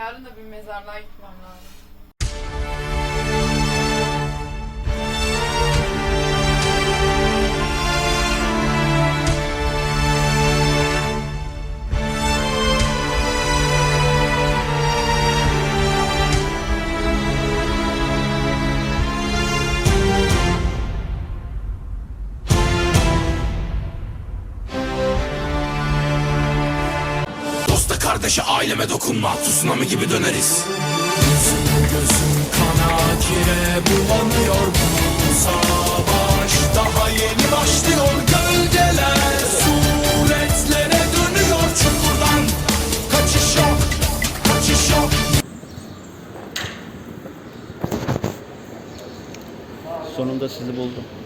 Yarın da bir mezarlığa gitmem lazım. Kardeşe aileme dokunma Tsunami gibi döneriz Yüzüm gözüm kana kire bulanıyor Bu savaş daha yeni başlıyor Gölgeler suretlere dönüyor Çukurdan kaçış yok Kaçış yok Sonunda sizi buldum.